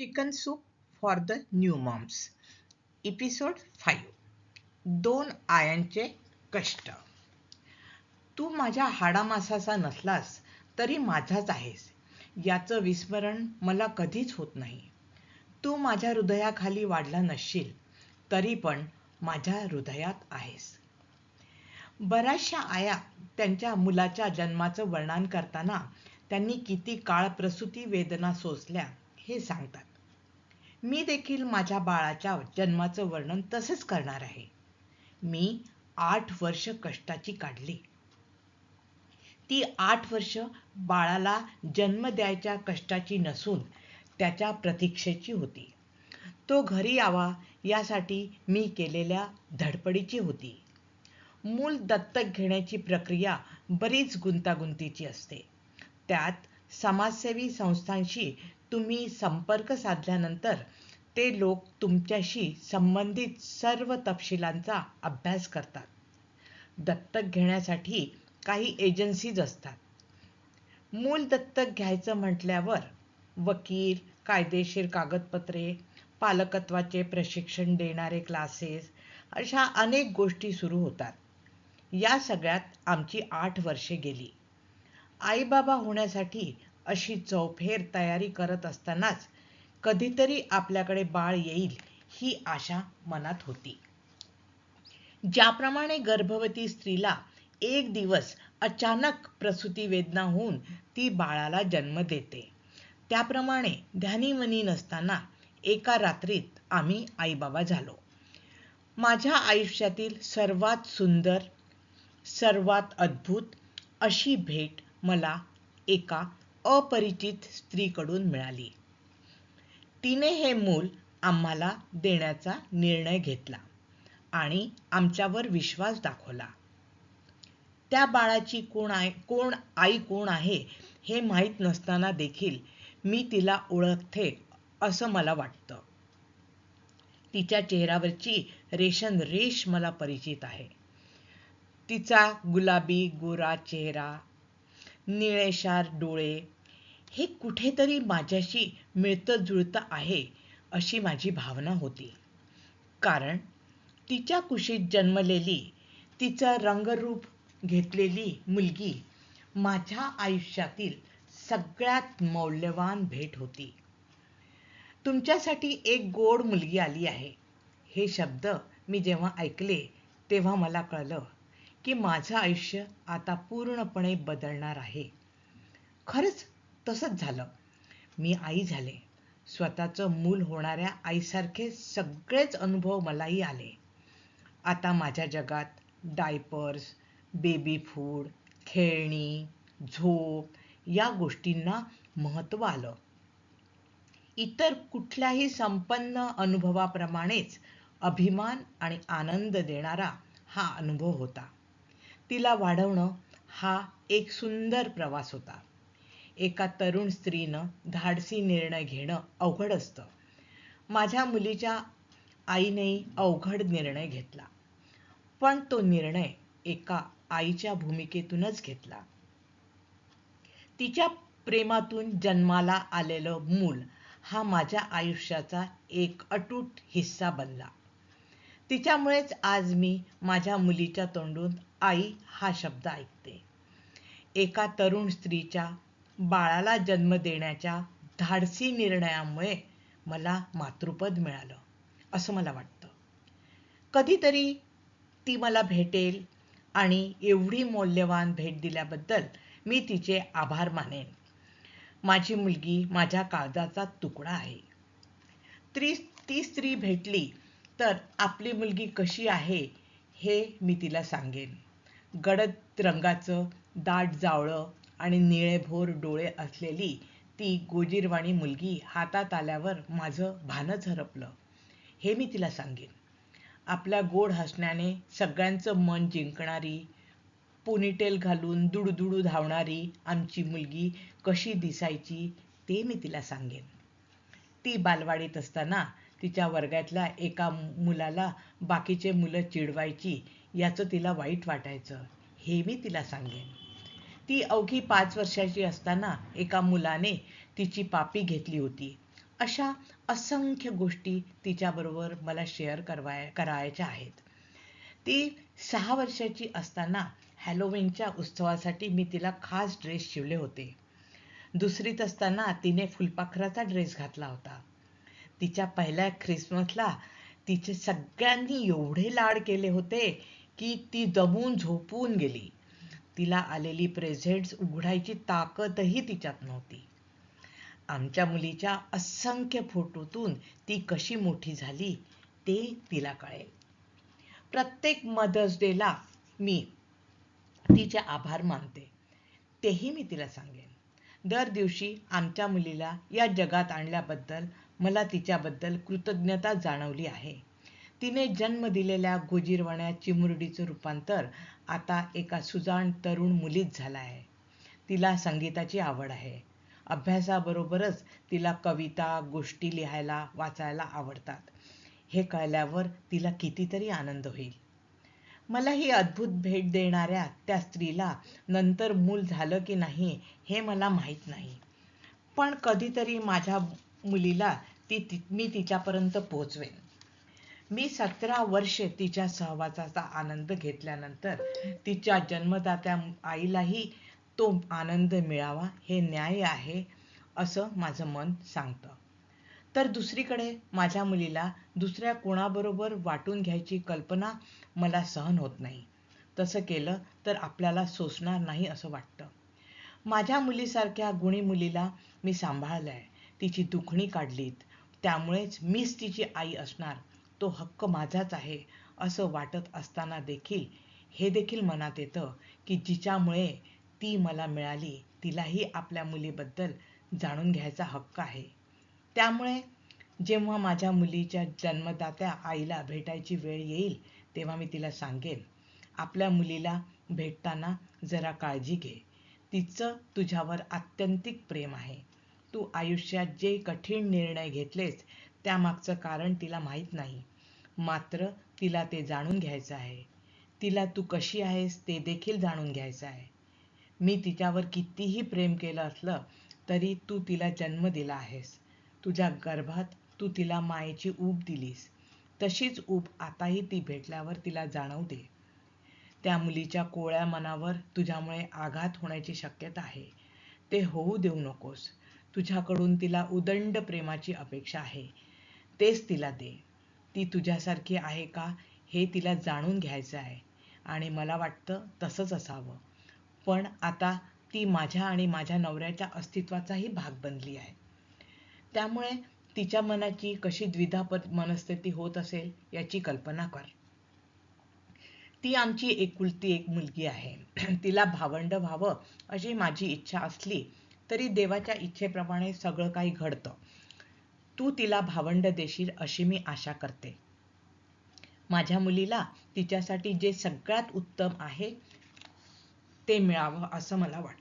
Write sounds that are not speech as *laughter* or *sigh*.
Chicken soup for the new moms. Episode five दोन आयांचे कष्ट. तू माझ्या हाडामासाचा नसलास तरी माझाच आहेस. याचं विस्मरण मला कधीच होत नाही. तू माझ्या हृदयाखाली वाढला नसशील तरी पण माझ्या हृदयात आहेस. बऱ्याचशा आया त्यांच्या मुलाच्या जन्माचं वर्णन करताना त्यांनी किती काळ प्रसूती वेदना सोसल्या हे सांगतात. मी देखील माझ्या बाळाच्या जन्माचं वर्णन तसेच करणार आहे. मी आठ वर्ष कष्टाची काढली. ती आठ वर्ष बाळाला जन्म द्यायच्या कष्टाची नसून त्याच्या प्रतीक्षेची होती. तो घरी यावा यासाठी मी केलेल्या धडपडीची होती. मूल दत्तक घेण्याची प्रक्रिया बरीच गुंतागुंतीची असते. त्यात समाजसेवी संस्थांशी तुम्ही संपर्क साधल्यानंतर ते लोक तुमच्याशी संबंधित सर्व तपशिलांचा अभ्यास करतात. दत्तक घेण्यासाठी काही एजन्सीज असतात. मूल दत्तक घ्यायचं म्हटल्यावर वकील कायदेशीर कागदपत्रे पालकत्वाचे प्रशिक्षण देणारे क्लासेस अशा अनेक गोष्टी सुरू होतात. या सगळ्यात आमची आठ वर्षे गेली. आईबाबा होण्यासाठी अशी चौफेर तयारी करत असतानाच कधीतरी आपल्याकडे बाळ येईल ही आशा मनात होती. ज्याप्रमाणे गर्भवती स्त्रीला एक दिवस अचानक प्रसूती वेदना होऊन ती बाळाला जन्म देते. त्याप्रमाणे ध्यानीमनी नसताना एका रात्रीत आम्ही आईबाबा झालो. माझ्या आयुष्यातील सर्वात सुंदर सर्वात अद्भुत अशी भेट मला एका अपरिचित स्त्रीकडून मिळाली. तिने हे मूल आम्हाला देण्याचा निर्णय घेतला आणि आमच्यावर विश्वास दाखवला. त्या बाळाची कोण आहे कोण आई कोण आहे हे माहीत नसताना देखील मी तिला ओळखते असं मला वाटतं. तिच्या चेहऱ्यावरची रेशन रेश मला परिचित आहे. तिचा गुलाबी गोरा चेहरा निळेशार डोळे हे कुठेतरी माझ्याशी मिळतं जुळतं आहे अशी माझी भावना होती. कारण तिच्या कुशीत जन्मलेली तिचं रंगरूप घेतलेली मुलगी माझ्या आयुष्यातील सगळ्यात मौल्यवान भेट होती. तुमच्यासाठी एक गोड मुलगी आली आहे हे शब्द मी जेव्हा ऐकले तेव्हा मला कळलं की माझं आयुष्य आता पूर्णपणे बदलणार आहे. खरंच तसंच झालं. मी आई झाले. स्वतःचं मूल होणाऱ्या आईसारखे सगळेच अनुभव मलाही आले. आता माझ्या जगात डायपर्स बेबी फूड खेळणी झोप या गोष्टींना महत्त्व आलं. इतर कुठल्याही संपन्न अनुभवाप्रमाणेच अभिमान आणि आनंद देणारा हा अनुभव होता. तिला वाढवणं हा एक सुंदर प्रवास होता. एका तरुण स्त्रीनं धाडसी निर्णय घेणं अवघड असतं. माझ्या मुलीच्या आईनेही अवघड निर्णय घेतला. पण तो निर्णय एका आईच्या भूमिकेतूनच घेतला. तिच्या प्रेमातून जन्माला आलेलं मूल हा माझ्या आयुष्याचा एक अटूट हिस्सा बनला. तिच्यामुळेच आज मी माझ्या मुलीच्या तोंडून आई हा शब्द ऐकते. एका तरुण स्त्रीच्या बाळाला जन्म देण्याच्या धाडसी निर्णयामुळे मला मातृपद मिळालं असं मला वाटतं. कधीतरी ती मला भेटेल आणि एवढी मौल्यवान भेट दिल्याबद्दल मी तिचे आभार मानेन. माझी मुलगी माझ्या काळजाचा तुकडा आहे. ती ती स्त्री भेटली तर आपली मुलगी कशी आहे हे मी तिला सांगेन. गडद रंगाचं दाट जावळं आणि निळेभोर डोळे असलेली ती गोजीरवाणी मुलगी हातात आल्यावर माझं भानच हरपलं हे मी तिला सांगेन. आपल्या गोड हसण्याने सगळ्यांचं मन जिंकणारी पोनीटेल घालून दुडुदुडू धावणारी आमची मुलगी कशी दिसायची ते मी तिला सांगेन. ती बालवाडीत असताना तिच्या वर्गातल्या एका मुलाला बाकीचे मुलं चिडवायची याचं तिला वाईट वाटायचं. हे मी तिला सांगेन. ती अवघी पाच वर्षाची असताना एका मुलाने तिची पापी घेतली होती. अशा असंख्य गोष्टी तिच्याबरोबर मला शेअर करवाय करायच्या आहेत. ती सहा वर्षाची असताना हॅलोविनच्या उत्सवासाठी मी तिला खास ड्रेस शिवले होते. दुसरीत असताना तिने फुलपाखराचा ड्रेस घातला होता. तिच्या पहिल्या ख्रिसमसला तिचे सगळ्यांनी एवढे लाड केले होते की ती दमून झोपून गेली. तिला आलेली प्रेझेंट्स उघडायची ताकदही तिच्यात नव्हती. आमच्या मुलीच्या असंख्य फोटोतून ती कशी मोठी झाली ते तिला कळेल. प्रत्येक मदर्स डेला मी तिचे आभार मानते. तेही मी तिला सांगेन. दर दिवशी आमच्या मुलीला या जगात आणल्याबद्दल मला तिच्याबद्दल कृतज्ञता जाणवली आहे. तिने जन्म दिलेल्या गोजीरवाण्या चिमुरडीचं रूपांतर आता एका सुजाण तरुण मुलीत झालं आहे. तिला संगीताची आवड आहे. अभ्यासाबरोबरच तिला कविता गोष्टी लिहायला वाचायला आवडतात. हे कळल्यावर तिला कितीतरी आनंद होईल. मला ही अद्भुत भेट देणाऱ्या त्या स्त्रीला नंतर मूल झालं की नाही हे मला माहीत नाही. पण कधीतरी माझ्या मुलीला ती मी तिच्यापर्यंत पोहोचवेन मी सतरा वर्षे तिच्या सहवासाचा आनंद घेतल्यानंतर तिच्या जन्मदात्या आईलाही तो आनंद मिळावा हे न्याय आहे असं माझं मन सांगतं. तर दुसरीकडे माझ्या मुलीला दुसऱ्या कोणाबरोबर वाटून घ्यायची कल्पना मला सहन होत नाही. तसं केलं तर आपल्याला सोसणार नाही असं वाटतं. माझ्या मुलीसारख्या गुणी मुलीला मी सांभाळलंय. तिची दुखणी काढलीत. त्यामुळेच मीच तिची आई असणार तो हक्क माझाच आहे असं वाटत असताना देखील हे देखील मनात येतं की जिच्यामुळे ती मला मिळाली तिलाही आपल्या मुलीबद्दल जाणून घ्यायचा हक्क आहे. त्यामुळे जेव्हा माझ्या मुलीच्या जन्मदात्या आईला भेटायची वेळ येईल तेव्हा मी तिला सांगेन आपल्या मुलीला भेटताना जरा काळजी घे. तिचं तुझ्यावर आत्यंतिक प्रेम आहे. तू आयुष्यात जे कठीण निर्णय घेतलेस त्यामागचं कारण तिला माहीत नाही. मात्र तिला ते जाणून घ्यायचं आहे. तिला तू कशी आहेस ते देखील जाणून घ्यायचं आहे. मी तिच्यावर कितीही प्रेम केलं असलं तरी तू तिला जन्म दिला आहेस. तुझ्या गर्भात तू तिला मायेची ऊब दिलीस. तशीच ऊब आताही ती भेटल्यावर तिला जाणवते. त्या मुलीच्या कोळ्या मनावर तुझ्यामुळे आघात होण्याची शक्यता आहे. ते होऊ देऊ नकोस. तुझ्याकडून तिला उदंड प्रेमाची अपेक्षा आहे. तेच तिला दे. ती तुझ्यासारखी आहे का हे तिला जाणून घ्यायचं आहे. आणि मला वाटतं तसंच असावं. पण आता ती माझ्या आणि माझ्या नवऱ्याच्या अस्तित्वाचाही भाग बनली आहे. त्यामुळे तिच्या मनाची कशी द्विधा मनस्थिती होत असेल याची कल्पना कर. ती आमची एकुलती एक मुलगी आहे. *clears throat* तिला भावंड व्हावं अशी माझी इच्छा असली तरी देवाच्या इच्छेप्रमाणे सगळं काही घडतं. तू तिला भावंड देशील अशी मी आशा करते. माझ्या मुलीला तिच्यासाठी जे सगळ्यात उत्तम आहे ते मिळावं असं मला वाटतं.